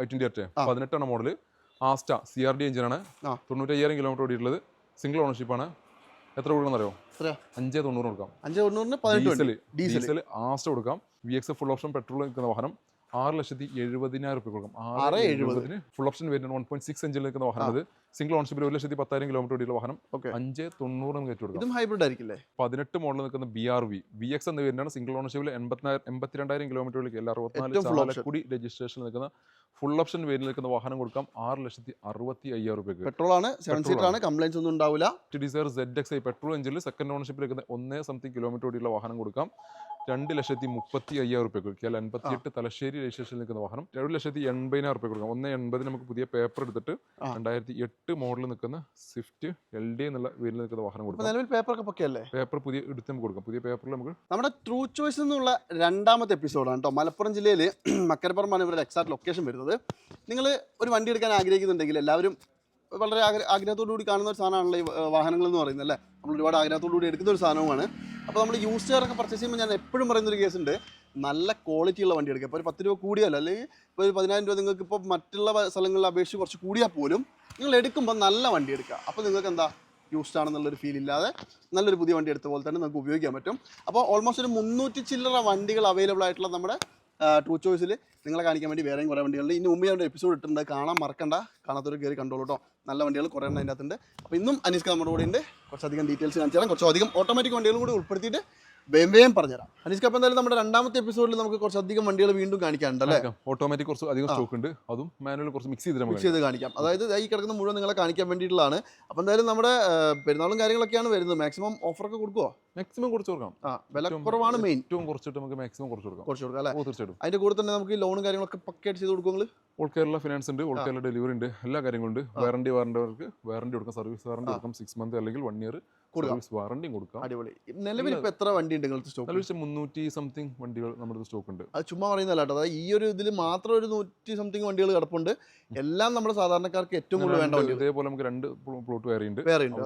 I twenty അറ്റ് ആ. പതിനെട്ടാണ് model Asta C R D എഞ്ചിനാണ്. തൊണ്ണൂറ്റയ്യായിരം കിലോമീറ്റർ ഓടിയിട്ടുള്ളത്. സിംഗിൾ ഓണർഷിപ്പ് ആണ്. എത്ര കൊടുക്കണം അറിയോ? അഞ്ചേ തൊണ്ണൂറ് കൊടുക്കാം. അഞ്ച് തൊണ്ണൂറിന് ഡീസൽ ഡീസൽ ആസ്റ്റ കൊടുക്കാം. V X full option petrol നിൽക്കുന്ന വാഹനം. ആറ് ലക്ഷത്തി എഴുപതിനായിരം റുപ്യ കൊടുക്കും. ആറ് എഴുപത്. എഴുപതിന് ഫുൾ ഓപ്ഷൻ വരുന്നത് വൺ പോയിന്റ് സിക്സ് എഞ്ചിൽ നിൽക്കുന്ന വാഹനം അത് സിംഗിൾ ഓൺഷിപ്പിൽ ഒരു ലക്ഷത്തി പത്തായിരം കിലോമീറ്റർ ഓടിയുള്ള വാഹനം ഓക്കെ. അഞ്ച് തൊണ്ണൂറ് കയറ്റി കൊടുക്കാം. ഇതും ഹൈബ്രിഡ് ആയിരിക്കില്ലേ? പതിനെട്ട് മോഡൽ നിൽക്കുന്ന B R V V X എന്ന വരുന്നതാണ് സിംഗിൾ ഓണർഷിപ്പിൽ എൺപത്തിനായിരം എൺപത്തിരണ്ടായിരം കിലോമീറ്ററിലേക്ക് എല്ലാ അറുപത്തിനാല് ഏറ്റവും. ചാലക്കുടി രജിസ്ട്രേഷൻ നിൽക്കുന്ന ഫുൾ ഓപ്ഷൻ വേരിൽ നിൽക്കുന്ന വാഹനം കൊടുക്കാം. ആറ് ലക്ഷത്തി അറുപത്തി അയ്യായിരം രൂപയ്ക്ക് പെട്രോൾ ആണ് സെവൻ സീറ്റർ ആണ് കംപ്ലൈൻസ് ഒന്നും ഉണ്ടാവില്ല. Dzire Z X I petrol എഞ്ചിൽ second ഓണർഷിപ്പിൽ നിൽക്കുന്ന ഒന്നേ സംതിങ് കിലോമീറ്റർ ഓടിയുള്ള വാഹനം കൊടുക്കാം. രണ്ട് ലക്ഷത്തി മുപ്പത്തി അയ്യായിരം റുപ്യ കൊടുക്കുക അൻപത്തി എട്ട് തലശ്ശേരി രജിസ്ട്രേഷനിൽ നിൽക്കുന്ന വാഹനം രണ്ട് ലക്ഷത്തി എൺപതിനായിരം റുപ്യ കൊടുക്കാം. ഒന്ന് എൺപതിന് നമുക്ക് പുതിയ പേപ്പർ എടുത്തിട്ട്. രണ്ടായിരത്തി എട്ട് മോഡലിൽ നിൽക്കുന്ന സ്വിഫ്റ്റ് എൽ ഡി എന്നുള്ള വീട്ടിൽ നിൽക്കുന്ന വാഹനം കൊടുക്കും. നിലവിൽ പേപ്പറൊക്കെ പക്കയല്ലേ? പേപ്പർ പുതിയ എടുത്ത് നമുക്ക് കൊടുക്കാം. പുതിയ പേപ്പറിൽ നമുക്ക് നമ്മുടെ ട്രൂ ചോയ്സ് എന്നുള്ള രണ്ടാമത്തെ എപ്പിസോഡാണ് കേട്ടോ. മലപ്പുറം ജില്ലയിൽ മക്കരപ്പുറമാണ് ഇവരുടെ എക്സാക്ട് ലൊക്കേഷൻ വരുന്നത്. നിങ്ങൾ ഒരു വണ്ടി എടുക്കാൻ ആഗ്രഹിക്കുന്നുണ്ടെങ്കിൽ എല്ലാവരും വളരെ ആഗ്രഹ ആഗ്രഹത്തോടു കൂടി കാണുന്ന ഒരു സാധനമാണല്ലോ ഈ വാഹനങ്ങൾ എന്ന് പറയുന്നത് അല്ലേ? നമ്മൾ ഒരുപാട് ആഗ്രഹത്തോടു കൂടി എടുക്കുന്ന ഒരു സാധനവുമാണ്. അപ്പോൾ നമ്മൾ യൂസ് ചെയറൊക്കെ പർച്ചേസ് ചെയ്യുമ്പോൾ ഞാൻ എപ്പോഴും പറയുന്ന ഒരു കേസ് ഉണ്ട്. നല്ല ക്വാളിറ്റി ഉള്ള വണ്ടി എടുക്കുക. ഇപ്പോൾ ഒരു പത്ത് രൂപ കൂടിയാലോ? അല്ലെങ്കിൽ ഇപ്പോൾ ഒരു പതിനായിരം രൂപ നിങ്ങൾക്ക് ഇപ്പോൾ മറ്റുള്ള സ്ഥലങ്ങളിൽ അപേക്ഷിച്ച് കുറച്ച് കൂടിയാൽ പോലും നിങ്ങൾ എടുക്കുമ്പോൾ നല്ല വണ്ടി എടുക്കുക. അപ്പോൾ നിങ്ങൾക്ക് എന്താ? യൂസ്ഡ് ആണെന്നുള്ളൊരു ഫീൽ ഇല്ലാതെ നല്ലൊരു പുതിയ വണ്ടി എടുത്ത പോലെ തന്നെ നമുക്ക് ഉപയോഗിക്കാൻ പറ്റും. അപ്പോൾ ഓൾമോസ്റ്റ് ഒരു മുന്നൂറ്റി ചില്ലറ വണ്ടികൾ അവൈലബിൾ ആയിട്ടുള്ള നമ്മുടെ ട്രൂ ചോയ്സിൽ നിങ്ങളെ കാണിക്കാൻ വേണ്ടി വേറെയും കുറേ വണ്ടികളുണ്ട്. ഇനി മുമ്പ് ഞാൻ എപ്പിസോഡ് ഇട്ടുണ്ട് കാണാൻ മറക്കണ്ട. കാണാത്തൊരു കയറി കണ്ടോളൂ കേട്ടോ നല്ല വണ്ടികൾ കുറേ എണ്ണം അതിന്റെ അകത്തുണ്ട് അപ്പോൾ ഇന്നും അനീസ്ക നമ്മുടെ കൂടെ ഉണ്ട്. കുറച്ചധികം ഡീറ്റെയിൽസ് കാണിച്ചു തരാം. കുറച്ചധികം ഓട്ടോമാറ്റിക് വണ്ടികളും കൂടി ഉൾപ്പെടുത്തിയിട്ട് വേം വേം പറഞ്ഞുതരാം. അനീസ്ക അപ്പോൾ എന്തായാലും നമ്മുടെ രണ്ടാമത്തെ എപ്പിസോഡിൽ നമുക്ക് കുറച്ചധികം വണ്ടികൾ വീണ്ടും കാണിക്കാനുണ്ട് അല്ലേ? ഓട്ടോമാറ്റിക് കുറച്ച് അധികം സ്റ്റോക്ക് ഉണ്ട്. അതും മാനുവൽ കുറച്ച് മിക്സ് ചെയ്ത് മിക്സ് ചെയ്ത് കാണിക്കാം. അതായത് ഈ കിടക്കുന്ന മുഴുവൻ നിങ്ങളെ കാണിക്കാൻ വേണ്ടിയിട്ടുള്ളതാണ്. അപ്പോൾ എന്തായാലും നമ്മുടെ പെരുന്നാളും കാര്യങ്ങളൊക്കെയാണ് വരുന്നത്. മാക്സിമം ഓഫറൊക്കെ കൊടുക്കുമോ മാക്സിമം കുറച്ച് കൊടുക്കാം ആ വില കുറവാണ് മെയിൻ ഏറ്റവും കുറച്ചിട്ട് നമുക്ക് മാക്സിമം കുറച്ച് കൊടുക്കാം. കുറച്ച് കൊടുക്കാം അല്ലേ? തീർച്ചയായിട്ടും. അതിന്റെ കൂടെ തന്നെ നമുക്ക് ഈ ലോണും കാര്യങ്ങളൊക്കെ പക്കയായിട്ട് ചെയ്ത് കൊടുക്കും നിങ്ങൾ ഓൾ കേരള ഫിനാൻസ് ഉണ്ട് ഓൾ കേരള ഡെലിവറി ഉണ്ട് എല്ലാ കാര്യങ്ങളും ഉണ്ട്. വാറണ്ടി വാറണ്ടിവർക്ക് വാറണ്ടി കൊടുക്കാം സർവീസ് വാറണ്ടി. കൊടുക്കാം സിക്സ് മന്ത് അല്ലെങ്കിൽ വൺ ഇയർ സർവീസ് വാറണ്ടിയും കൊടുക്കാം. അടിപൊളി. നിലവിൽ ഇപ്പൊ എത്ര വണ്ടി ഉണ്ട് നിങ്ങൾക്ക് സ്റ്റോക്ക് നല്ല മുന്നൂറ്റി സംതിങ് വണ്ടികൾ നമ്മുടെ സ്റ്റോക്ക് ഉണ്ട്. അത് ചുമ്മാ പറയുന്നതല്ല കേട്ടോ. അതായത് ഈ ഒരു ഇതിൽ മാത്രം ഒരു നൂറ്റി സംതിങ് വണ്ടികൾ കിടപ്പുണ്ട്. എല്ലാം നമ്മുടെ സാധാരണക്കാർക്ക് ഏറ്റവും കൂടുതൽ വേണ്ട വണ്ടി ഇതേപോലെ നമുക്ക് രണ്ട് പ്ലോട്ട് വേറെ ഉണ്ട് വേറെ ഉണ്ട്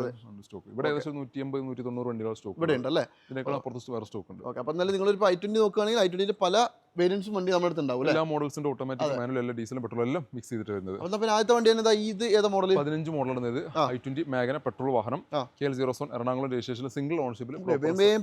സ്റ്റോക്ക് ഇവിടെ ഏകദേശം നൂറ്റി അമ്പത് നൂറ്റി തൊണ്ണൂറ് വണ്ടികൾ സ്റ്റോക്ക് ഇവിടെ ഉണ്ട് അല്ലേ ഇതിനേക്കാൾ അപ്പുറത്ത് വേറെ സ്റ്റോക്ക് ഉണ്ട്. ഓക്കെ അപ്പം എന്നാലും നിങ്ങളൊരു ഐ ട്വന്റി നോക്കുകയാണെങ്കിൽ ഐ ട്വന്റിന്റെ പല വേരിയൻസും വണ്ടി നമ്മുടെ അടുത്ത് ഉണ്ടാവും എല്ലാ മോഡൽസിന്റെ ഓട്ടോമാറ്റിക് മാനുവൽ എല്ലാ ഡീസലും പെട്രോൾ എല്ലാം മിക്സ് ചെയ്തിട്ട് വരുന്നത് അപ്പോൾ പിന്നെ ആദ്യത്തെ വണ്ടി തന്നെ ഇത് ഏതാ മോഡൽ പതിനഞ്ച് മോഡലാണ് ഇത്. ഐ ട്വന്റി മേഘന പെട്രോൾ വാഹനം. K L zero seven Ernakulam രജിസ്ട്രേഷനിൽ single ഓണർഷിപ്പിൽ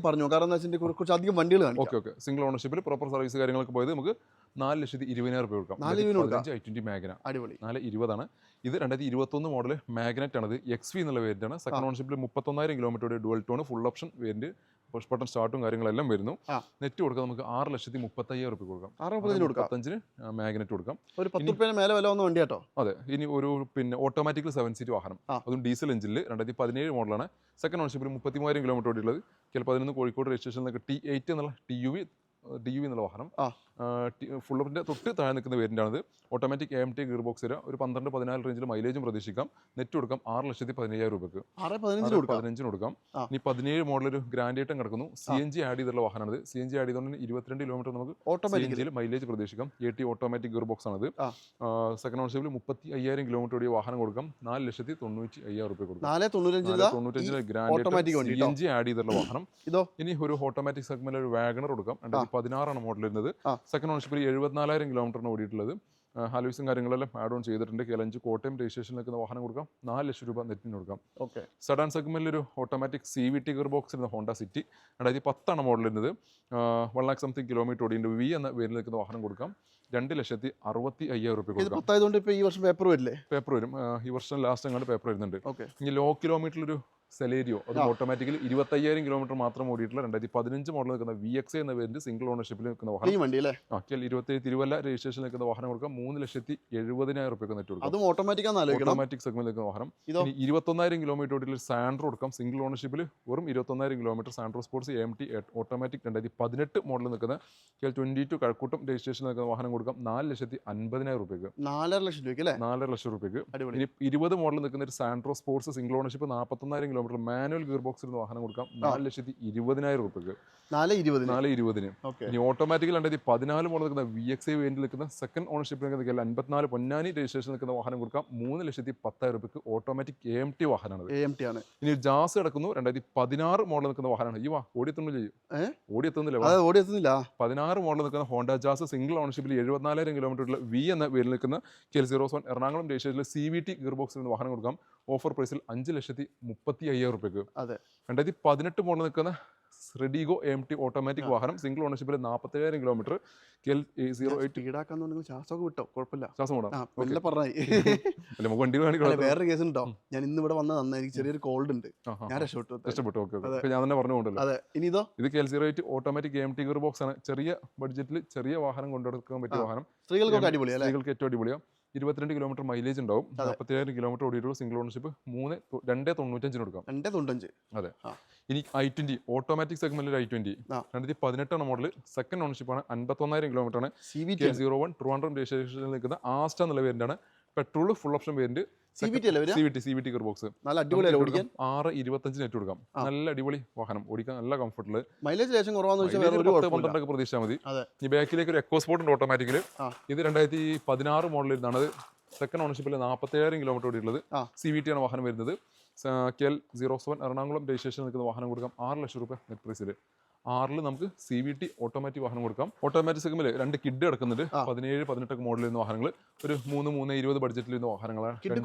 പറഞ്ഞു? കാരണം എന്താ വെച്ചാൽ കുറച്ച് അധികം വണ്ടികൾ ഓക്കെ ഓക്കെ സിംഗിൾ ഓണർഷിപ്പിൽ പ്രോപ്പർ സർവീസ് കാര്യങ്ങളൊക്കെ പോയത് നമുക്ക് നാല് ലക്ഷത്തി ഇരുപതിനായിരം രൂപ കൊടുക്കാം. കൊടുക്കാം. ഐ ട്വന്റി മേഘന അടിപൊളി. നാല് ഇരുപതാണ്. ഇത് രണ്ടായിരത്തി ഇരുപത്തൊന്ന് മോഡൽ മാഗ്നറ്റ് ആണ് ഇത് എക്സ് വി എന്നുള്ള ആണ് സെക്കൻഡ് ഓണർഷിപ്പിൽ മുപ്പത്തൊന്നായിരം കിലോമീറ്ററുടെ dual tone full option variant push button സ്റ്റാർട്ടും കാര്യങ്ങളെല്ലാം വരുന്നു. നെറ്റ് കൊടുക്കാം നമുക്ക് ആറ് ലക്ഷത്തി മുപ്പത്തയ്യായിരം രൂപ കൊടുക്കാം. മുപ്പത്തഞ്ചിന് മാഗ്നറ്റ് കൊടുക്കാം. ഒരു പത്ത് ഇനി- മേലെ വില വന്ന വണ്ടി കേട്ടോ അതെ ഇനി ഒരു പിന്നെ ഓട്ടോമാറ്റിക്കൽ സെവൻ സീറ്റ് വാഹനം. അതും ഡീസൽ എഞ്ചിനിൽ രണ്ടായിരത്തി പതിനേഴ് മോഡലാണ് സെക്കൻഡ് ഓണർഷിപ്പിൽ മുപ്പത്തി മൂവായിരം കിലോമീറ്റർ ഓടിയുള്ളത്. ചിലപ്പോൾ അതിൽ നിന്ന് കോഴിക്കോട് രജിസ്ട്രേഷനിൽ നിന്നൊക്കെ ടി എയ്റ്റ് എന്നുള്ള T U V T U എന്നുള്ള വാഹനം. ഫുൾ ഓഫിന്റെ തൊട്ട് താഴെ നിൽക്കുന്ന വേരിന്റാണിത് automatic M T gear box വരിക ഒരു പന്ത്രണ്ട് പതിനാല് റേഞ്ചിൽ മൈലേജും പ്രതീക്ഷിക്കാം. നെറ്റ് കൊടുക്കാം ആറ് ലക്ഷത്തി പതിനയ്യായിരം രൂപയ്ക്ക് പതിനഞ്ചിന് കൊടുക്കാം. ഇനി പതിനേഴ് മോഡൽ ഒരു ഗ്രാൻഡ് ഐറ്റം കിടക്കുന്നു. സി എൻ ജി ആഡ് ചെയ്തുള്ള വാഹനമാണ് സി എൻ ജി ആഡ് ചെയ്തുകൊണ്ട് ഇരുപത്തിരണ്ട് കിലോമീറ്റർ നമുക്ക് ഓട്ടോമാറ്റിക്കലി മൈലേജ് പ്രതീക്ഷിക്കാം. A T automatic gear box ആണത്. സെക്കൻഡ് ഓൺഷിപ്പിൽ മുപ്പത്തി അയ്യായിരം കിലോമീറ്റർ ഓടിയ വാഹനം കൊടുക്കാം. നാല് ലക്ഷത്തി തൊണ്ണൂറ്റി അയ്യായിരം രൂപ കൊടുക്കാം. നാല് തൊണ്ണൂറ്റഞ്ച് നാല് ഇതാ? തൊണ്ണൂറ്റഞ്ചിന് automatic grand C N G add ചെയ്തുള്ള വാഹനം. ഇനി ഒരു ഓട്ടോമാറ്റിക് സെഗ്മെന്റ് ഒരു വാഗണർ കൊടുക്കാം. രണ്ടായിരത്തി പതിനാറാണ് മോഡൽ വരുന്നത് സെക്കൻഡ് ഓണർഷിപ്പിൽ എഴുപത്തിനാലായിരം കിലോമീറ്ററിന് ഓടിയിട്ടുള്ളത്. ഹാലൂസും കാര്യങ്ങളെല്ലാം ആഡ് ഓൺ ചെയ്തിട്ടുണ്ട്. കേലഞ്ച് കോട്ടയം രജിസ്ട്രേഷനിൽ നിൽക്കുന്ന വാഹനം കൊടുക്കാം. നാല് ലക്ഷം രൂപ നെറ്റിന് കൊടുക്കാം. ഓക്കെ സഡാൻ സെഗ്മെന്റിൽ ഒരു automatic C V T box ഇരുന്ന ഹോണ്ട സിറ്റി രണ്ടായിരത്തി പത്താണ് മോഡൽ വരുന്നത് വൺ ലാക്ക് സംതിങ് കിലോമീറ്റർ ഓടിയുണ്ട് വി എന്ന പേരിൽ നിൽക്കുന്ന വാഹനം കൊടുക്കാം. രണ്ട് ലക്ഷത്തി അറുപത്തി അയ്യായിരം റുപ്യ കൊടുക്കാം. ഈ വർഷം പേപ്പർ വരില്ലേ? പേപ്പർ വരും. ഈ വർഷം ലാസ്റ്റ് അങ്ങോട്ട് പേപ്പർ വരുന്നുണ്ട്. ഓക്കെ ഇനി ലോ കിലോമീറ്ററിൽ ഒരു സെലേരിയോ. അത്. ഓട്ടോമാറ്റിക്കലി ഇരുപത്തയ്യായിരം കിലോമീറ്റർ മാത്രം ഓടിയിട്ടുള്ള രണ്ടായിരത്തി പതിനഞ്ച് മോഡൽ നിൽക്കുന്ന വി എക്സ് എന്ന പേരിൽ സിംഗിൾ ഓണർഷിപ്പിൽ നിൽക്കുന്ന വാഹനം. വണ്ടി അല്ലേ ഇരുപത്തി തിരുവല്ല രജിസ്ട്രേഷൻ നിൽക്കുന്ന വാഹനം കൊടുക്കാം. മൂന്ന് ലക്ഷത്തി എഴുപതിനായിരം റുപ്യ നെറ്റ് കൊടുക്കാം. അതും ഓട്ടോമാറ്റിക് സെഗ്മെന്റ് നിൽക്കുന്ന വാഹനം. ഇരുപത്തൊന്നായിരം കിലോമീറ്റർ ഓടിയുള്ള സാൻഡ്രോ കൊടുക്കാം. സിംഗിൾ ഓണർഷിപ്പിൽ വെറും ഇരുപത്തൊന്നായിരം kilometre Santro sports M T automatic രണ്ടായിരത്തി പതിനെട്ട് മോഡൽ നിൽക്കുന്ന K twenty two Kazhakoottam registration നിൽക്കുന്ന വാഹനം കൊടുക്കാം. നാല് ലക്ഷത്തി അൻപതിനായിരം റുപ്യക്ക് നാലര ലക്ഷം രൂപയ്ക്ക് നാലര ലക്ഷം റുപ്യക്ക് ഇരുപത് മോഡൽ നിൽക്കുന്ന ഒരു സാൻഡ്രോ സ്പോർട്സ് സിംഗിൾ ഓണർഷിപ്പ് നാൽപ്പത്തൊന്നായിരം കിലോമീറ്റർ കിലോമീറ്റർ മാനുവൽ ഗിയർ ബോക്സിൽ വാഹനം കൊടുക്കാം. നാല് ലക്ഷത്തി ഇരുപതിനായിരം റുപ്യക്ക് നാല് ഇരുപതിന്. നാല് ഇരുപതിന്. ഇനി ഓട്ടോമാറ്റിക്കൽ രണ്ടായിരത്തി പതിനാല് മോഡൽ നിൽക്കുന്ന വി എക്സ് ഐ വേണ്ടി നിൽക്കുന്ന സെക്കൻഡ് ഓണർഷിപ്പിൽ നിൽക്കുന്ന അൻപത്തിനാല് പൊന്നാനി രജിസ്ട്രേഷൻ നിൽക്കുന്ന വാഹനം കൊടുക്കാം. മൂന്ന് ലക്ഷത്തി പത്തായിരം റുപ്യക്ക് ഓട്ടോമാറ്റിക് എ എം ടി വാഹനമാണ് എ എം ടി ആണ്. ഇനി ജാസ് കിടക്കുന്നു. രണ്ടായിരത്തി പതിനാറ് മോഡൽ നിൽക്കുന്ന വാഹനമാണ്. ഈ വാ ഓടിയെത്തുന്നില്ല ഓടിയെത്തുന്നില്ല ഓടിയെത്തുന്നില്ല പതിനാറ് മോഡൽ നിൽക്കുന്ന ഹോണ്ട ജാസ് സിംഗിൾ ഓണർഷിപ്പിൽ എഴുപത്തിനാലായിരം കിലോമീറ്ററിൽ വി എന്ന പേരിൽ നിൽക്കുന്ന K zero seven Ernakulam രജിസ്ട്രേഷനിൽ C V T gear box നിന്ന് വാഹനം കൊടുക്കാം. ഓഫർ പ്രൈസിൽ അഞ്ച് ലക്ഷത്തി മുപ്പത്തി അയ്യായിരം റുപ്യക്ക് അതെ. രണ്ടായിരത്തി പതിനെട്ട് മോഡൽ നിൽക്കുന്ന റെഡിഗോ എം ടി ഓട്ടോമാറ്റിക് വാഹനം സിംഗിൾ ഓണർഷിപ്പിൽ നാൽപ്പത്തേഴായിരം കിലോമീറ്റർ സീറോ എയ്റ്റ് ഈടാക്കാന്നുണ്ടെങ്കിൽ ശ്വാസമൊക്കെ വിട്ടോ? കുഴപ്പമില്ല. ശ്വാസം മെല്ലെ പറഞ്ഞായി നമുക്ക് വണ്ടി വേണമെങ്കിൽ വേറെ കേസ് ഉണ്ടോ? ഞാൻ ഇന്ന് ഇവിടെ വന്നത് നന്നായി എനിക്ക് ചെറിയൊരു കോൾഡ് ഉണ്ട്. ഞാൻ രക്ഷപ്പെട്ടു രക്ഷപ്പെട്ടു ഓക്കെ ഞാൻ തന്നെ പറഞ്ഞുകൊണ്ടല്ലോ അതെ. ഇനി ഇതോ? ഇത് K L zero eight automatic M T gear box ആണ്. ചെറിയ ബഡ്ജറ്റിൽ ചെറിയ വാഹനം കൊണ്ടുനടക്കാൻ പറ്റിയ വാഹനം. സ്ത്രീകൾക്ക് അടിപൊളിയാണ് സ്ത്രീകൾക്ക് ഏറ്റവും അടിപൊളിയാണ് ഇരുപത്തിരണ്ട് കിലോമീറ്റർ മൈലേജ് ഉണ്ടാവും. അതെ. നാൽപ്പത്തിയായിരം കിലോമീറ്റർ ഓടിയിട്ടുള്ള സിംഗിൾ ഓണർഷിപ്പ് മൂന്ന് രണ്ട് തൊണ്ണൂറ്റഞ്ചിന് കൊടുക്കാം. രണ്ടേ തൊണ്ണൂറ്റഞ്ച്. ഇനി ഐ ട്വന്റി ഓട്ടോമാറ്റിക് സെഗ്മെന്റിൽ ഐ ട്വന്റി. രണ്ടായിരത്തി പതിനെട്ടാണ് മോഡൽ സെക്കൻഡ് ഓണർഷിപ്പ് ആണ് അൻപത്തൊന്നായിരം കിലോമീറ്റർ ആണ്. C V zero one Trivandrum രജിസ്ട്രേഷനിൽ നിൽക്കുന്ന ആസ്റ്റ എന്നുള്ള ആണ്. Petrol full option variant C V T അല്ലേ C V T C V T box നല്ല അടിപൊളിയല്ലേ ഓടിക്കാൻ? ആറ് ഇരുപത്തഞ്ചിന് ഏറ്റു കൊടുക്കാം. നല്ല അടിപൊളി വാഹനം. ഓടിക്കാൻ നല്ല കംഫർട്ടിൽ മൈലേജ് ലേശം കുറവാന്ന് വെച്ചാൽ പന്ത്രണ്ടൊക്കെ പ്രതീക്ഷിച്ചാൽ മതി. ഈ ബാക്കിലേക്ക് ഒരു എക്കോ സ്പോർട്ട് ഉണ്ട് ഓട്ടോമാറ്റിക്കൽ ഇത് രണ്ടായിരത്തി പതിനാറ് മോഡലിൽ സെക്കൻഡ് ഓണർഷിപ്പിൽ നാൽപ്പത്തേഴായിരം കിലോമീറ്റർ ഓടിയിട്ടുള്ളത്. സി വി ടി ആണ് വാഹനം വരുന്നത്. K L zero seven Ernakulam registration നിൽക്കുന്ന വാഹനം കൊടുക്കാം. ആറ് ലക്ഷം രൂപ നെറ്റ് പ്രൈസിൽ ആറിൽ നമുക്ക് സി വി ടി ഓട്ടോമാറ്റിക് വാഹനം കൊടുക്കാം. ഓട്ടോമാറ്റിക് സെഗ്മെന്റ് രണ്ട് കിഡ് കിടക്കുന്നുണ്ട്. പതിനേഴ് പതിനെട്ടൊക്കെ മോഡലിൽ നിന്ന് വാഹനങ്ങൾ ഒരു മൂന്ന് മൂന്ന് ഇരുപത് ബഡ്ജറ്റിൽ നിന്ന് വാഹനങ്ങളാണ്. Kid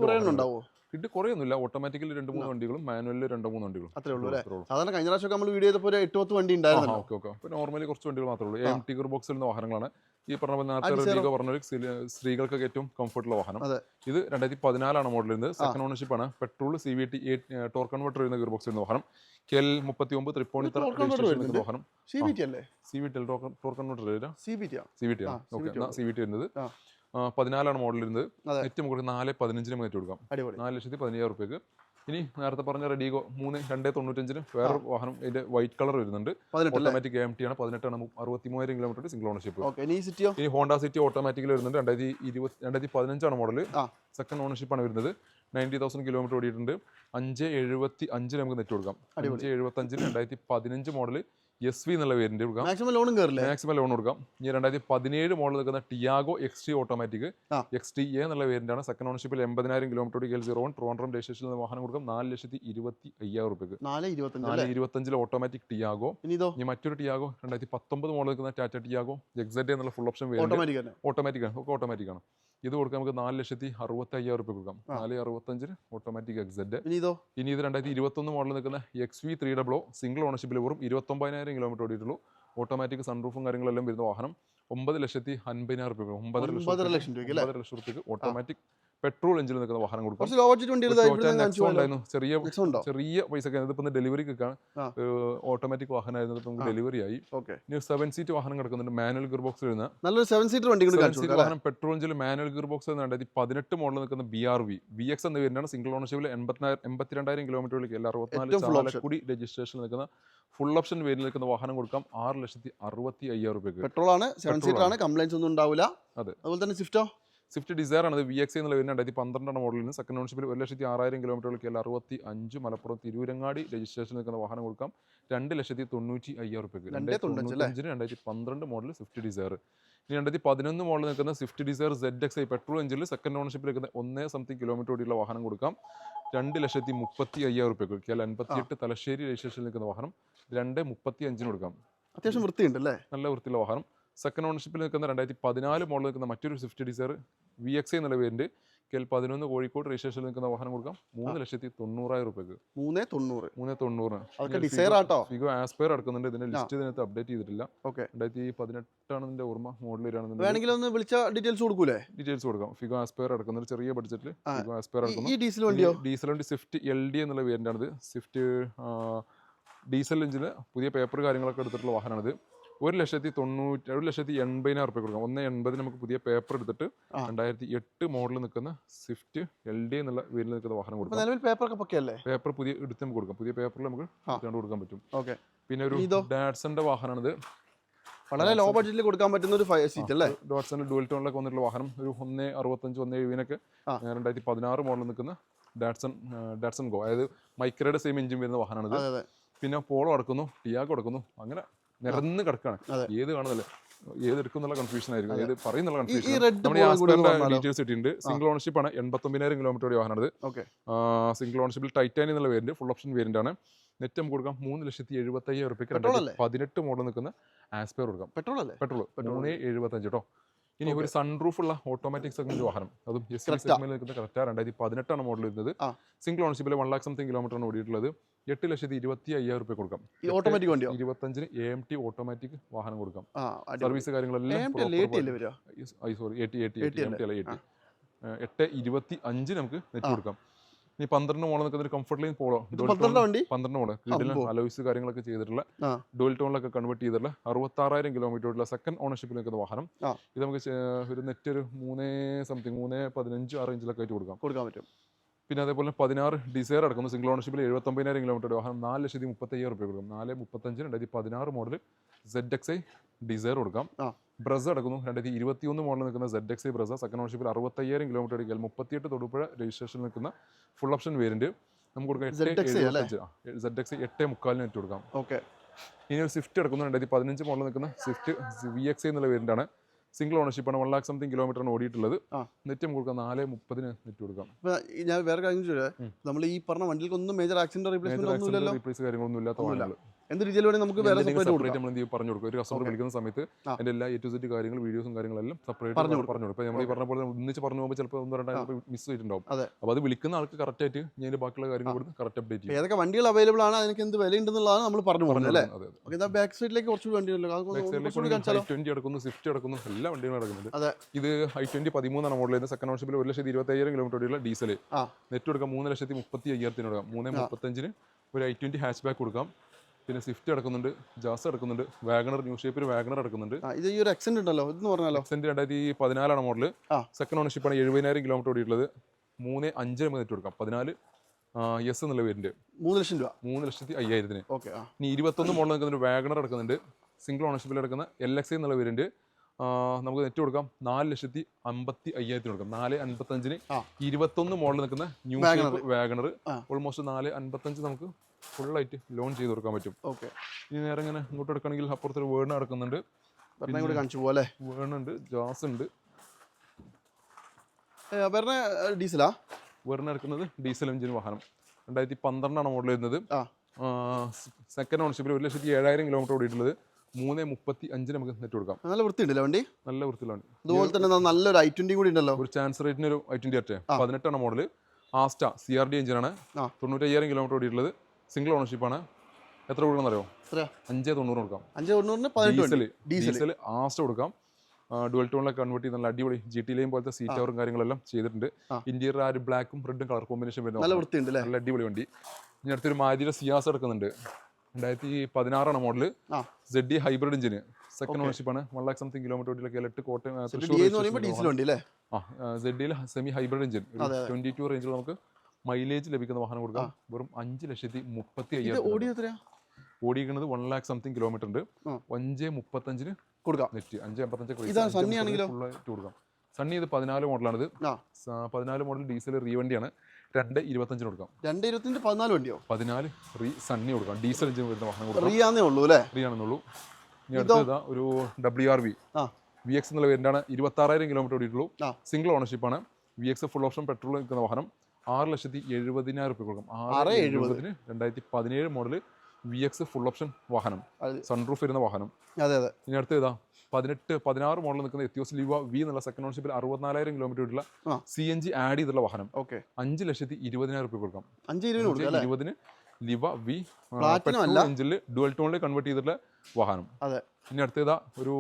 kid കുറയൊന്നുമില്ല. ഓട്ടോമാറ്റിക്കലി രണ്ട് മൂന്ന് വണ്ടികളും മാനുവലിൽ രണ്ടോ മൂന്ന് വണ്ടികളും. അത്രേ ഉള്ളൂ. സാധാരണ കഴിഞ്ഞ പ്രാവശ്യം നമ്മൾ വീഡിയോ ചെയ്തപ്പോൾ എട്ട് പത്ത് വണ്ടി ഉണ്ടായിരുന്നു ഓക്കെ ഓക്കെ. നോർമലി കുറച്ച് വണ്ടികൾ മാത്രമേ ഉള്ളൂ. എം ടി ഗിയർ ബോക്സിൽ നിന്ന് വാഹനങ്ങളാണ്. ഈ പറഞ്ഞ പോലെ നേരത്തെ പറഞ്ഞ ഒരു സ്ത്രീകൾക്ക് സ്ത്രീകൾക്കൊക്കെ ഏറ്റവും കംഫർട്ടുള്ള വാഹനം. ഇത് രണ്ടായിരത്തി പതിനാലാണ് മോഡൽ വരുന്നത് സെക്കൻഡ് ഓണർഷിപ്പ് ആണ്. Petrol C V T torque converter വരുന്ന ഗിയർ ബോക്സ് വരുന്ന വാഹനം. കെൽ എൽ മുപ്പത്തി ഒമ്പത് തൃപ്പൂണിത്തറ? വാഹനം. സി വി ടി അല്ലേ? C V T torque converter വരിക സി ടി വി ടി ആണ്. ഓക്കെ സി വി ടി വരുന്നത്. പതിനാലാണ് മോഡൽ വരുന്നത്. ഏറ്റവും കൂടുതൽ നാല് പതിനഞ്ചിന് മേറ്റ് കൊടുക്കാം. നാല് ലക്ഷത്തി പതിനയ്യായിരം റുപ്യക്ക് ഇനി നേരത്തെ പറഞ്ഞ റെഡിഗോ മൂന്ന് രണ്ട് തൊണ്ണൂറ്റഞ്ചിന് വേറെ വാഹനം ഇതിന്റെ വൈറ്റ് കളർ വരുന്നുണ്ട്. ഓട്ടോമാറ്റിക് എം ടി ആണ്. പതിനെട്ടാണ്. അറുപത്തി മൂവായിരം കിലോമീറ്റർ സിംഗിൾ ഓണർഷിപ്പ് ഇനി ഹോണ്ട സിറ്റി ഓട്ടോമാറ്റിക്കിൽ വരുന്നുണ്ട്. രണ്ടായിരത്തി ഇരുപത്തി രണ്ടായിരത്തി പതിനഞ്ചാണ് മോഡൽ. സെക്കൻഡ് ഓണർഷിപ്പ് ആണ് വരുന്നത്. നയന്റി തൗസൻഡ് കിലോമീറ്റർ ഓടിയിട്ടുണ്ട്. അഞ്ച് എഴുപത്തി അഞ്ചിന് നമുക്ക് നെറ്റ് കൊടുക്കാം. അഞ്ച് എഴുപത്തി അഞ്ചിന് രണ്ടായിരത്തി പതിനഞ്ച് മോഡൽ എസ് വി എന്നുള്ള വേരിയന്റ് കൊടുക്കാം. മാക്സിമം ലോണും കയറില്ല മാക്സിമം ലോൺ കൊടുക്കാം. ഇനി രണ്ടായിരത്തി പതിനേഴ് മോഡൽ നിൽക്കുന്ന Tiago X T automatic. X T A എന്നുള്ള വേരിയന്റ് ആണ്. സെക്കൻഡ് ഓണർഷിപ്പിൽ എൺപതിനായിരം kilometre L zero one Trivandrum രജിസ്ട്രേഷനിൽ വാഹനം കൊടുക്കാം. നാല് ലക്ഷത്തി ഇരുപത്തി അയ്യായിരം റുപ്യക്ക് നാല് ഇരുപത്തഞ്ച് നാല് ഓട്ടോമാറ്റിക് ടിയാഗോ ഇനി മറ്റൊരു ടിയാഗോ രണ്ടായിരത്തി പത്തൊമ്പത് മോഡൽ നിൽക്കുന്ന ടാറ്റ ടിയാഗോ എക്സെറ്റ് എന്നുള്ള ഫുൾ ഓപ്ഷൻ ഓട്ടോമാറ്റിക് ആണ്. ഒക്കെ ഓട്ടോമാറ്റിക് ആണ്. ഇത് കൊടുക്കാൻ നമുക്ക് നാല് ലക്ഷത്തി അറുപത്തി അയ്യായിരം റുപ്യ കൊടുക്കാം. നാല് നാല് അറുപത്തഞ്ചിന് ഓട്ടോമാറ്റിക് എക്സെറ്റ് ഇനി ഇതോ? ഇനി ഇത് രണ്ടായിരത്തി ഇരുപത്തൊന്ന് മോഡൽ നിൽക്കുന്ന X V three double o single ഓണർഷിപ്പിൽ വെറും ഇരുപത്തൊമ്പതിനായിരം കിലോമീറ്റർ ഓടിയിട്ടുള്ളൂ. ഓട്ടോമാറ്റിക് സൺറൂഫും കാര്യങ്ങളെല്ലാം വരുന്ന വാഹനം ഒമ്പത് ലക്ഷത്തി അൻപതിനായിരം റുപ്യ ഒമ്പതര ഒമ്പതര ലക്ഷം രൂപയ്ക്ക് ഒമ്പതര ലക്ഷം റുപ്യക്ക് ഓട്ടോമാറ്റിക് പെട്രോൾ എഞ്ചിൽ നിൽക്കുന്ന വാഹനം കൊടുക്കും. ചെറിയ ചെറിയ പൈസ ഡെലിവറി കിട്ടാണ് ഓട്ടോമാറ്റിക് വാഹനമായിരുന്നു. ആയിരുന്നു നമുക്ക് ഡെലിവറി ആയി. ഇനി സെവൻ സീറ്റ് വാഹനം കിടക്കുന്നുണ്ട്. മാനുവൽ ഗിയർ ബോക്സ് വരുന്ന. നല്ലൊരു സെവൻ സീറ്റ് വണ്ടി സീറ്റ് വാഹനം പെട്രോൾ എഞ്ചിൽ മാനുവൽ ഗിയർ ബോക്സ് രണ്ടായിരത്തി പതിനെട്ട് മോഡൽ നിൽക്കുന്ന B R V V X എന്ന പേരിലാണ് സിംഗിൾ ഓണർഷിപ്പിൽ എൺപത്തിനായിരം എൺപത്തിരണ്ടായിരം കിലോമീറ്ററിലേക്ക് എല്ലാ അറുപത്തിനാല് കൂടി ചാലക്കുടി രജിസ്ട്രേഷൻ നിൽക്കുന്ന ഫുൾ ഓപ്ഷൻ വേരിൽ നിൽക്കുന്ന വാഹനം കൊടുക്കാം. ആറ് ലക്ഷത്തി അറുപത്തി അയ്യായിരം രൂപയ്ക്ക്. പെട്രോൾ ആണ് സെവൻ സീറ്റ് സീറ്റർ ആണ് കംപ്ലൈൻസ് ഒന്നും ഉണ്ടാവില്ല. അതെ. അതുപോലെ തന്നെ സ്വിഫ്റ്റോ സ്വിഫ്റ്റ് ഡിസയർ ആണ്. വി എക്സ് എന്നുള്ള വരുന്ന രണ്ടായിരത്തി പന്ത്രണ്ടാണ് മോഡലിന് സെക്കൻഡ് ഓൺഷിപ്പിൽ ഒരു ലക്ഷത്തി ആറായിരം കിലോമീറ്ററിലേക്ക് അല്ല അറുപത്തി അഞ്ച് മലപ്പുറം തിരൂരങ്ങാടി രജിസ്ട്രേഷൻ നിൽക്കുന്ന വാഹനം കൊടുക്കാം. രണ്ട് ലക്ഷത്തി തൊണ്ണൂറ്റി അയ്യായിരം രൂപയ്ക്ക് രണ്ടേ തൊണ്ണൂറ്റഞ്ച് അല്ലേ? തൊണ്ണൂറ്റഞ്ചിന് രണ്ടായിരത്തി പന്ത്രണ്ട് മോഡൽ സ്വിഫ്റ്റ് ഡിസയർ. ഇനി രണ്ടായിരത്തി പതിനൊന്ന് മോഡൽ നിൽക്കുന്ന Swift Dzire Z X I petrol എഞ്ചിനിൽ സെക്കൻഡ് ഓണർഷിപ്പിൽ നിൽക്കുന്ന ഒന്നേ സംതിങ് കിലോമീറ്റർ ഓടിയുള്ള വാഹനം കൊടുക്കാം. രണ്ട് ലക്ഷത്തി മുപ്പത്തി അയ്യായിരം റുപ്യക്ക് കേരള അൻപത്തിയെട്ട് തലശ്ശേരി രജിസ്ട്രേഷൻ നിൽക്കുന്ന വാഹനം രണ്ട് മുപ്പത്തി അഞ്ചിന് കൊടുക്കാം. അത്യാവശ്യം വൃത്തിയുണ്ടല്ലേ നല്ല വൃത്തിയുള്ള വാഹനം. സെക്കൻഡ് ഓണർഷിപ്പിൽ നിൽക്കുന്ന രണ്ടായിരത്തി പതിനാല് മോഡൽ നിൽക്കുന്ന മറ്റൊരു സ്വിഫ്റ്റ് ഡിസയർ വി എക്സ് എന്നുള്ള പേരിന്റെ കെൽ പതിനൊന്ന് കോഴിക്കോട് രജിസ്ട്രേഷനിൽ നിൽക്കുന്ന വാഹനം കൊടുക്കാം. മൂന്ന് ലക്ഷത്തി തൊണ്ണൂറായിരം റുപ്യക്ക് മൂന്നേ തൊണ്ണൂറ്. മൂന്ന് തൊണ്ണൂറിന്. Dzire auto? ഫിഗോ ആസ്പയർ അടക്കുന്നുണ്ട് ഇതിന്റെ ലിസ്റ്റ് ഇതിനകത്ത് അപ്ഡേറ്റ് ചെയ്തിട്ടില്ല. ഓക്കെ. രണ്ടായിരത്തി പതിനെട്ടാണ് ഇതിന്റെ ഓർമ്മ. മോഡൽ വേണമെങ്കിൽ ഒന്ന് വിളിച്ച ഡീറ്റെയിൽസ് കൊടുക്കൂലേ? ഡീറ്റെയിൽസ് കൊടുക്കാം. ഫിഗോ ആസ്പയർ എടുക്കുന്നുണ്ട്. ചെറിയ ബഡ്ജറ്റിൽ ഫിഗോ ആസ്പയർ അടക്കുന്നു ഡീസൽ വണ്ടിയോ? ഡീസൽ വണ്ടി സ്വിഫ്റ്റ് എൽ ഡി എന്നുള്ള ഇത് സ്വിഫ്റ്റ് ഡീസൽ എഞ്ചിന് പുതിയ പേപ്പർ കാര്യങ്ങളൊക്കെ എടുത്തിട്ടുള്ള വാഹനമാണിത്. ഒരു ലക്ഷത്തി തൊണ്ണൂറ്റി ഒരു ലക്ഷത്തി എൺപതിനായിരം റുപ്യ കൊടുക്കാം. ഒന്ന് എൺപതിന് നമുക്ക് പുതിയ പേപ്പർ എടുത്തിട്ട്. രണ്ടായിരത്തി എട്ട് മോഡൽ നിൽക്കുന്ന സ്വിഫ്റ്റ് എൽ ഡി എന്നുള്ള വേരിൽ നിൽക്കുന്ന വാഹനം കൊടുക്കാം. പേപ്പർ ഒക്കെ അല്ലേ പേപ്പർ പുതിയ എടുത്ത് നമുക്ക് കൊടുക്കാം. പുതിയ പേപ്പറിൽ നമുക്ക് കണ്ടു കൊടുക്കാൻ പറ്റും. ഓക്കെ. പിന്നെ ഒരു? ഡാഡ്സന്റെ വാഹനമാണിത്. വളരെ ലോ ബഡ്ജറ്റിൽ കൊടുക്കാൻ പറ്റുന്ന ഒരു ഫൈവ് സീറ്റ് അല്ലേ? ഡോട്ട്സന്റെ ഡുവൽ ടോണിലൊക്കെ വന്നിട്ടുള്ള വാഹനം. ഒരു ഒന്ന് അറുപത്തഞ്ച് ഒന്ന് എഴുപതിനൊക്കെ രണ്ടായിരത്തി പതിനാറ് മോഡൽ നിൽക്കുന്ന ഡാറ്റ്സൺ ഡാറ്റ്സൺ ഗോ അതായത് മൈക്രയുടെ സെയിം എഞ്ചിൻ വരുന്ന വാഹനമാണിത്. അതെ പിന്നെ പോളോ അടക്കുന്നു ടിയാഗോ അടക്കുന്നു അങ്ങനെ നിരന്ന് കിടക്കാണ്. ഏത് കാണുന്നില്ല ഏത് എടുക്കുന്നുള്ള കൺഫ്യൂഷൻ ആയിരിക്കും ഏത് പറയുന്നുള്ള കൺഫ്യൂഷൻ നമ്മുടെ ഡീറ്റെയിൽസ് കിട്ടിയിട്ടുണ്ട് സിംഗിൾ ഓണർഷിപ്പ് ആണ്. എൺപത്തൊമ്പതിനായിരം കിലോമീറ്റർ വാഹനമാണിത് സിംഗിൾ ഓണർഷിപ്പിൽ ടൈറ്റാനി എന്നുള്ള വേരിയന്റ് ഫുൾ ഓപ്ഷൻ വേരിയന്റ് ആണ്. നെറ്റ് നമുക്ക് കൊടുക്കാം മൂന്ന് ലക്ഷത്തി എഴുപത്തി അയ്യായിരം റുപ്യക്ക് അല്ലേ? പതിനെട്ട് മോഡൽ നിൽക്കുന്ന ആസ്പെയർ കൊടുക്കാം. പെട്രോൾ അല്ലേ പെട്രോൾ. മൂന്ന് എഴുപത്തഞ്ച് കേട്ടോ ഇനി ഒരു സൺറൂഫ് ഉള്ള ഓട്ടോമാറ്റിക് സെഗ്മെന്റ് വാഹനം. അതും എസ്. സെഗ്മെന്റിൽ നിൽക്കുന്ന കറക്റ്റ് രണ്ടായിരത്തി പതിനെട്ടാണ് മോഡൽ വരുന്നത്. സിംഗിൾ ഓണർഷിപ്പിൽ വൺ ലാക്ക് സംതിങ് കിലോമീറ്റർ ആണ് ഓടിയിട്ടുള്ളത്. എട്ട് ലക്ഷത്തി ഇരുപത്തി അയ്യായിരം റുപ്യ കൊടുക്കാം. ഓട്ടോമാറ്റിക് വണ്ടിയോ? ഇരുപത്തഞ്ചിന് എ എം ടി ഓട്ടോമാറ്റിക് വാഹനം കൊടുക്കാം. സർവീസ് കാര്യങ്ങളെല്ലാം AMT അല്ലേ, A T A T M T അല്ല എ ടി എട്ട് ഇരുപത്തി അഞ്ച് നമുക്ക് നെറ്റ് കൊടുക്കാം. ഇനി പന്ത്രണ്ട് മോളെ നിൽക്കുന്ന ഒരു കംഫർട്ട് ലൈൻ പോളോ? പന്ത്രണ്ടാ മോൾ. വീട്ടിൽ. അലോയ്സ് കാര്യങ്ങളൊക്കെ ചെയ്തിട്ടുള്ള ആ. ഡുവൽ ടോണിലൊക്കെ കൺവേർട്ട് ചെയ്തിട്ടുള്ള അറുപത്താറായിരം കിലോമീറ്ററുള്ള സെക്കൻഡ് ഓണർഷിപ്പിൽ നിൽക്കുന്ന വാഹനം. ഇത് നമുക്ക് ഒരു നെറ്റ് ഒരു മൂന്നേ സംതിങ് മൂന്നേ പതിനഞ്ച് ആ റേഞ്ചിലൊക്കെ ആയിട്ട് കൊടുക്കാം. കൊടുക്കാൻ പറ്റും. പിന്നെ അതേപോലെ പതിനാറ് ഡിസയർ അടക്കുന്നു സിംഗിൾ ഓണർഷിപ്പിൽ എഴുപത്തൊമ്പതിനായിരം കിലോമീറ്റർ വാഹനം നാല് ലക്ഷത്തി മുപ്പത്തയ്യായിരം റുപ്യ കൊടുക്കും. നാല് മുപ്പത്തഞ്ച് രണ്ടായിരത്തി പതിനാറ് model Z X I Dzire കൊടുക്കാം. ബ്രസ് അടക്കുന്നു. രണ്ടായിരത്തി ഇരുപത്തി ഒന്ന് മോഡൽ നിൽക്കുന്ന Z X I Brezza second ഓണർഷിപ്പിൽ അറുപത്തയ്യായിരം കിലോമീറ്റർ അടിക്കാൻ മുപ്പത്തിയെട്ട് തൊടുപുഴ രജിസ്ട്രേഷൻ നിൽക്കുന്ന ഫുൾ ഓപ്ഷൻ വേരിയന്റ് നമുക്ക് കൊടുക്കാം? സെഡ് എക്സ് എട്ട് മുക്കാലിന് നെറ്റ് കൊടുക്കാം. ഓക്കെ. ഇനി ഒരു സ്വിഫ്റ്റ് എടുക്കുന്നു രണ്ടായിരത്തി പതിനഞ്ച് മോഡൽ നിൽക്കുന്ന സ്വിഫ്റ്റ് വി എക്സ് ഐ എന്നുള്ള വേരിയന്റ് ആണ്. സിംഗിൾ ഓണർഷിപ്പ് ആണ്. വൺ ലാക്ക് സംതിങ് കിലോമീറ്ററാണ് ഓടിയിട്ടുള്ളത്. നെറ്റ് നമുക്ക് കൊടുക്കാം. നാല് മുപ്പതിന് നെറ്റ് കൊടുക്കാം. ഞാൻ വേറെ കാര്യം നമ്മൾ ഈ പറഞ്ഞ വണ്ടികൾക്ക് ഒന്നും മേജർ ആക്സിഡന്റ് റീപ്ലേസ്മെന്റ് ഒന്നും ഇല്ലല്ലോ റീപ്ലേസ് കാര്യങ്ങളൊന്നും ഇല്ലാത്ത എന്ത് രീതിയിൽ വേണമെങ്കിൽ നമുക്ക് വേറെ സെപ്പറേറ്റ് നമ്മൾ എന്ത് പറഞ്ഞു കൊടുക്കും. ഒരു കസ്റ്റമർ വിളിക്കുന്ന സമയത്ത്. അതിന്റെ എല്ലാ എ ടു സെറ്റ് കാര്യങ്ങൾ വീഡിയോസും കാര്യങ്ങളെല്ലാം സെപ്പറേറ്റ് പറഞ്ഞു പറഞ്ഞു കൊടുക്കും. നമ്മൾ ഈ പറഞ്ഞ പോലെ ഒന്നിച്ച് പറഞ്ഞു പോകുമ്പോൾ ചിലപ്പോൾ ഒന്ന് രണ്ടായിരം മിസ് ചെയ്തിട്ടുണ്ടാവും അതെ. അപ്പോൾ അത് വിളിക്കുന്ന ആൾക്ക് കറക്റ്റ് ആയിട്ട് ഞാൻ ബാക്കിയുള്ള കാര്യങ്ങൾ കൊടുത്ത് കറക്റ്റ് അപ്ഡേറ്റ് ചെയ്യും. ഏതൊക്കെ വണ്ടികൾ അവൈലബിൾ ആണ് അതിനൊക്കെ എന്ത് വില ഉണ്ടെന്നുള്ളതാണ് നമ്മൾ പറഞ്ഞു പറഞ്ഞു അല്ലേ? ഓക്കെ ബാക്ക് സൈഡിലേക്ക് കുറച്ച് സൈഡിലേക്ക് ട്വന്റി അടക്കുന്നു സ്വിഫ്റ്റ് അടക്കുന്നു എല്ലാ വണ്ടികളും അടക്കുന്നുണ്ട്. ഇത് ഐ ട്വന്റി പതിമൂന്നാണ് മോഡൽ ചെയ്യുന്നത് സെക്കൻഡ് ഓൺഷിപ്പിൽ ഒരു ലക്ഷത്തി ഇരുപത്തി അയ്യായിരം കിലോമീറ്റർ ഓടിയുള്ള ഡീസൽ നെറ്റ് കൊടുക്കാം മൂന്ന് ലക്ഷത്തി മുപ്പത്തി അയ്യായിരത്തിന് കൊടുക്കാം. മൂന്ന്. മുപ്പത്തഞ്ചിന് ഒരു ഐ ട്വന്റി ഹാച്ച് ബാക്ക് കൊടുക്കാം. പിന്നെ സ്വിഫ്റ്റ് അടക്കുന്നുണ്ട് ജാസ് അടക്കുന്നുണ്ട് വാഗണർ ന്യൂ ഷേപ്പിൽ വാഗണർ അടക്കുന്നുണ്ട് ഇത് ഈ ഒരു എക്സെന്റ് ഉണ്ടല്ലോ ഇതെന്ന് പറഞ്ഞാലോ? എക്സെന്റ് രണ്ടായിരത്തി പതിനാലാണ് മോഡൽ സെക്കൻഡ് ഓണർഷിപ്പ് ആണ് എഴുപതിനായിരം കിലോമീറ്റർ ഓടിയിട്ടുള്ളത്. മൂന്ന് അഞ്ച് മിനിറ്റ് നെറ്റ് കൊടുക്കാം. പതിനാല് എസ് എന്നുള്ള പേരിന്റെ. മൂന്ന് ലക്ഷം രൂപ. മൂന്ന് ലക്ഷത്തി അയ്യായിരത്തിന്. ഓക്കെ ഇനി ഇരുപത്തൊന്ന് മോഡൽ നിൽക്കുന്ന ഒരു വാഗണർ എടുക്കുന്നുണ്ട് സിംഗിൾ ഓണർഷിപ്പിൽ എടുക്കുന്ന എൽ എക്സ് എന്നുള്ള പേരിന്റെ. നമുക്ക് നെറ്റ് കൊടുക്കാം. നാല് ലക്ഷത്തി അമ്പത്തി അയ്യായിരത്തിന് കൊടുക്കാം. നാല് അൻപത്തഞ്ചിന്. ഇരുപത്തൊന്ന് മോഡൽ നിൽക്കുന്ന ന്യൂ. വാഗണർ. ഓൾമോസ്റ്റ് നാല് അൻപത്തഞ്ച് നമുക്ക് ഫുള്ളായിട്ട് ലോൺ ചെയ്ത് കൊടുക്കാൻ പറ്റും. ഓക്കെ. ഇനി നേരെ ഇങ്ങനെ ഇങ്ങോട്ട് എടുക്കണമെങ്കിൽ അപ്പുറത്തൊരു വേർഡ് നടക്കുന്നുണ്ട്. കൂടി കാണിച്ചു പോലെ വേണുണ്ട് ജാസ് ഉണ്ട്. വെറുതെ ഡീസലാ? വെറുതെ ഇറക്കുന്നത് ഡീസൽ എഞ്ചിൻ വാഹനം. രണ്ടായിരത്തി പന്ത്രണ്ടാണ് മോഡൽ വരുന്നത്. സെക്കൻഡ് ഓണർഷിപ്പിൽ ഒരു ലക്ഷത്തി ഏഴായിരം കിലോമീറ്റർ ഓടിയിട്ടുള്ളത്. മൂന്ന് മുപ്പത്തി അഞ്ചിന് നമുക്ക് നെറ്റ് കൊടുക്കാം. നല്ല വൃത്തിയുണ്ടല്ലോ വണ്ടി? നല്ല വൃത്തിയിലാണ് അതുപോലെ തന്നെ നല്ലൊരു ഐ ട്വന്റി കൂടി ഉണ്ടല്ലോ. ഒരു ചാൻസ് റേറ്റിന് ഒരു ഐ ട്വന്റി അറ്റേ ആ. പതിനെട്ടാണ് model Asta C R D എഞ്ചിനാണ്. തൊണ്ണൂറ്റയ്യായിരം കിലോമീറ്റർ ഓടിയിട്ടുള്ളത്. സിംഗിൾ ഓണർഷിപ്പ് ആണ്. എത്ര കൊടുക്കണം അറിയോ? അഞ്ചേ തൊണ്ണൂറ് കൊടുക്കാം. അഞ്ച് തൊണ്ണൂറിന് പതിനെട്ട് വണ്ടി. ഡീസൽ ഡീസൽ ഡീസൽ കൊടുക്കാം. ഡുവൽ ടോണിലൊക്കെ കൺവേർട്ട് ചെയ്ത് നല്ല അടിപൊളി ജി ടി ലൈൻ പോലത്തെ സീറ്റ് കവറും കാര്യങ്ങളെല്ലാം ചെയ്തിട്ടുണ്ട്. ഇന്റീരിയർ ആ ഒരു ബ്ലാക്കും റെഡും കളർ കോമ്പിനേഷൻ വരുന്ന നല്ല. വൃത്തിയുണ്ട് നല്ല അടിപൊളി വണ്ടി. ഇനി അടുത്തൊരു മാരുതിയുടെ സിയാസ് എടുക്കുന്നുണ്ട്. രണ്ടായിരത്തി പതിനാറാണ് മോഡൽ. സെഡ് ഹൈബ്രിഡ് എഞ്ചിന് സെക്കൻഡ്. ഓണർഷിപ്പ് ആണ്. വൺ ലാക്ക് സംതിങ് കിലോമീറ്റർ ഓടിയിലൊക്കെ എട്ട് Kottayam Thrissur സെഡിയിൽ semi hybrid engine. Twenty two റേഞ്ചിൽ നമുക്ക് മൈലേജ് ലഭിക്കുന്ന വാഹനം കൊടുക്കാം. വെറും അഞ്ച് ലക്ഷത്തി മുപ്പത്തി അയ്യായിരം ഓടി എത്രയാ? ഓടിയിരിക്കുന്നത് വൺ ലാക്ക് സംതിങ് കിലോമീറ്റർ ഉണ്ട്. അഞ്ച് മുപ്പത്തഞ്ചിന് കൊടുക്കാം. നെറ്റ്. അഞ്ച് അമ്പത്തഞ്ച് കൊടുക്കാം. സണ്ണി ഇത് പതിനാല് മോഡലാണിത്. പതിനാല് മോഡൽ ഡീസൽ റീ വണ്ടിയാണ്. രണ്ട് ഇരുപത്തഞ്ചിന് കൊടുക്കാം. രണ്ട് ഇരുപത്തിന്റെ പതിനാല് വണ്ടിയോ? പതിനാല് റീ സണ്ണി കൊടുക്കാം. ഡീസൽ എഞ്ചിൻ വരുന്ന വാഹനം കൊടുക്കാം. റീ ഉള്ളൂ അല്ലേ? റീ ആണെന്നുള്ളൂ ഇനി? അടുത്തത് ഒരു W R V. V X എന്നുള്ള പേരിന്റാണ് ഇരുപത്താറായിരം കിലോമീറ്റർ ഓടിയിട്ടുള്ളൂ. Single ഓണർഷിപ്പാണ് V X full option petrol നിൽക്കുന്ന വാഹനം. ആറ് ലക്ഷത്തി എഴുപതിനായിരം റുപ്യ കൊടുക്കും. ആറ് ആറ് എഴുപത്. എഴുപതിന് രണ്ടായിരത്തി പതിനേഴ് model V X full option വാഹനം. സൺറൂഫ് വരുന്ന വാഹനം. അതെ അതെ. ഇനി അടുത്ത് ഇതാ പതിനെട്ട് പതിനാറ് മോഡൽ നിൽക്കുന്ന എത്തിയോസ് ലിവ വി എന്നുള്ള സെക്കൻഡ് ഓൺഷിപ്പിൽ അറുപത്തിനാലായിരം കിലോമീറ്റർ ഉള്ള. സി എൻ ജി ആഡ് ചെയ്തുള്ള വാഹനം. ഓക്കെ. അഞ്ച് ലക്ഷത്തി ഇരുപതിനായിരം റുപ്യ കൊടുക്കാം. അഞ്ച് ഇരുപതിന് ലിവ വി പെട്രോൾ. എഞ്ചിൽ ഡുവൽ ടോണിൽ കൺവേർട്ട് ചെയ്തിട്ടുള്ള വാഹനം. അതെ. ഇനി അടുത്തതാ ഒരു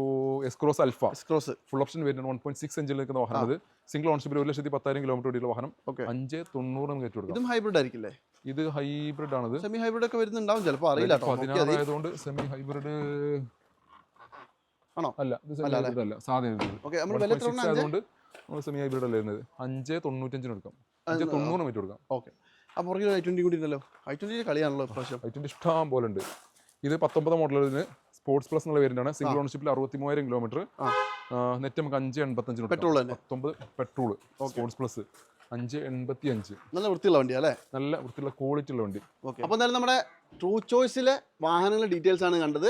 S-Cross Alpha S-Cross full option വരുന്നത് വൺ പോയിന്റ് സിക്സ് എഞ്ചിൽ നിൽക്കുന്ന വാഹനം അത് സിംഗിൾ ഓൺഷിപ്പിൽ ഒരു ലക്ഷത്തി പത്തായിരം കിലോമീറ്റർ ഓടിയുള്ള വാഹനം. ഓക്കെ അഞ്ച് തൊണ്ണൂറ് നമുക്ക് ഏറ്റു ഇതും ഹൈബ്രിഡ് ആയിരിക്കില്ലേ? ഇത് ഹൈബ്രിഡ് ആണ് സെമി ഹൈബ്രിഡ് ഒക്കെ വരുന്നുണ്ടാവും ചിലപ്പോൾ അറിയില്ല കേട്ടോ നോക്കിയാൽ പതിനാറ് മതി. ആയതുകൊണ്ട് സെമി ഹൈബ്രിഡ് ആണോ? അല്ല ഇത് സെമി അല്ല? ഹൈബ്രിഡ് ഓക്കെ നമ്മൾ ആയതുകൊണ്ട് സെമി ഹൈബ്രിഡ് അല്ല വരുന്നത്. അഞ്ച് തൊണ്ണൂറ്റഞ്ചിന് എടുക്കാം അഞ്ച് തൊണ്ണൂറ് മീറ്റർ കൊടുക്കാം ഓക്കെ ആ പുറകിൽ ഐ ട്വന്റി കൂടി ഉണ്ടല്ലോ ഐ ട്വന്റി കളിയാണല്ലോ ഇപ്രാവശ്യം. ട്വന്റി ഇഷ്ടം പോലെ ഉണ്ട് ഇത് പത്തൊമ്പത് മോഡലിന് സ്പോർട്സ് പ്ലസ് എന്നുള്ള പേരിന്റാണ് സിംഗിൾ ഓണർഷിപ്പിൽ അറുപത്തി മൂവായിരം കിലോമീറ്റർ നെറ്റ് നമുക്ക് അഞ്ച് എൺപത്തഞ്ചിന് പെട്രോൾ പത്തൊമ്പത് പെട്രോൾ സ്പോർട്സ് പ്ലസ്. അഞ്ച് എൺപത്തി അഞ്ച് നല്ല വൃത്തിയുള്ള വണ്ടി അല്ലേ? നല്ല വൃത്തിയുള്ള ക്വാളിറ്റി ഉള്ള വണ്ടി. അപ്പോൾ എന്തായാലും നമ്മുടെ ട്രൂ ചോയ്സിലെ വാഹനങ്ങളുടെ ഡീറ്റെയിൽസ് ആണ് കണ്ടത്.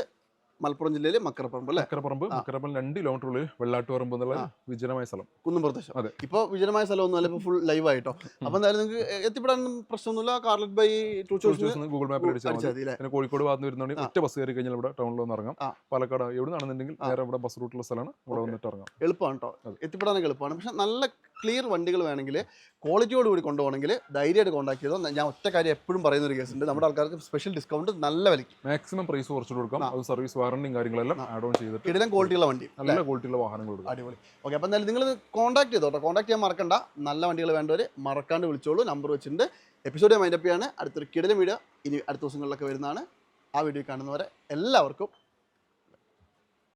മലപ്പുറം ജില്ലയിലെ മക്കരപ്പറമ്പ് അല്ലേ? മക്കരപ്പറമ്പ് മക്കരപ്പറമ്പ് രണ്ട് കിലോമീറ്റർ ഉള്ളിൽ വെള്ളാട്ടുപറമ്പ് എന്നുള്ള വിജനമായ സ്ഥലം. കുന്നും പ്രദേശം അതെ. ഇപ്പോൾ വിജനമായ സ്ഥലമൊന്നും അല്ല ഇപ്പോൾ ഫുൾ ലൈവ് ആയിട്ടോ? അപ്പോൾ എന്തായാലും നിങ്ങൾക്ക് എത്തിപ്പെടാനൊന്നും പ്രശ്നമൊന്നുമില്ല. കാർലറ്റ് ബൈ ടു ചോയ്സ് ഗൂഗിൾ മാപ്പിൽ അടിച്ചാൽ മതി. കോഴിക്കോട് ഭാഗത്ത് വരുന്നോണ്ട് ഒറ്റ ബസ് കയറി കഴിഞ്ഞാൽ ഇവിടെ ടൗണിൽ വന്ന് ഇറങ്ങാം. പാലക്കാട് എവിടെ നിന്നാണെന്നുണ്ടെങ്കിൽ നേരെ ഇവിടെ ബസ് റൂട്ടുള്ള സ്ഥലമാണ്. ഇവിടെ വന്നിട്ട് ഇറങ്ങാം. എളുപ്പമാണ് കേട്ടോ. എത്തിപ്പെടാനൊക്കെ എളുപ്പമാണ്. പക്ഷെ നല്ല ക്ലിയർ വണ്ടികൾ വേണമെങ്കിൽ ക്വാളിറ്റിയോട് കൂടി കൊണ്ടുപോകണമെങ്കിൽ ധൈര്യമായിട്ട് കോൺടാക്ട് ചെയ്തോ. ഞാൻ ഒറ്റ കാര്യം എപ്പോഴും പറയുന്ന ഒരു ഉണ്ട്. നമ്മുടെ ആൾക്കാർക്ക് സ്പെഷ്യൽ ഡിസ്കൗണ്ട് നല്ല വിലയ്ക്ക്. മാക്സിമം പ്രൈസ് കുറച്ചിട്ട് കൊടുക്കാം. അത് സർവീസ് വാറണ്ടിയും കാര്യങ്ങളെല്ലാം ആഡ് ഓൺ ചെയ്തിട്ട് ഇടം ക്വാളിറ്റിയുള്ള വണ്ടി. നല്ല ക്വാളിറ്റിയുള്ള വാഹനങ്ങൾ കൊടുക്കും. അടിപൊളി. ഓക്കെ അപ്പോൾ എന്തായാലും നിങ്ങൾ കോൺടാക്ട് ചെയ്തോട്ടോ കോൺടാക്ട് ചെയ്യാൻ മറക്കണ്ട. നല്ല വണ്ടികൾ വേണ്ടവർ മറക്കാണ്ട് വിളിച്ചോളൂ. നമ്പർ വെച്ചിട്ടുണ്ട്. എപ്പിസോഡ് മൈൻഡപ്പ് ചെയ്യാണ്. അടുത്തൊരു കിടലും വീഡിയോ ഇനി അടുത്ത ദിവസങ്ങളിലൊക്കെ വരുന്നതാണ്. ആ വീഡിയോ കാണുന്നവരെ എല്ലാവർക്കും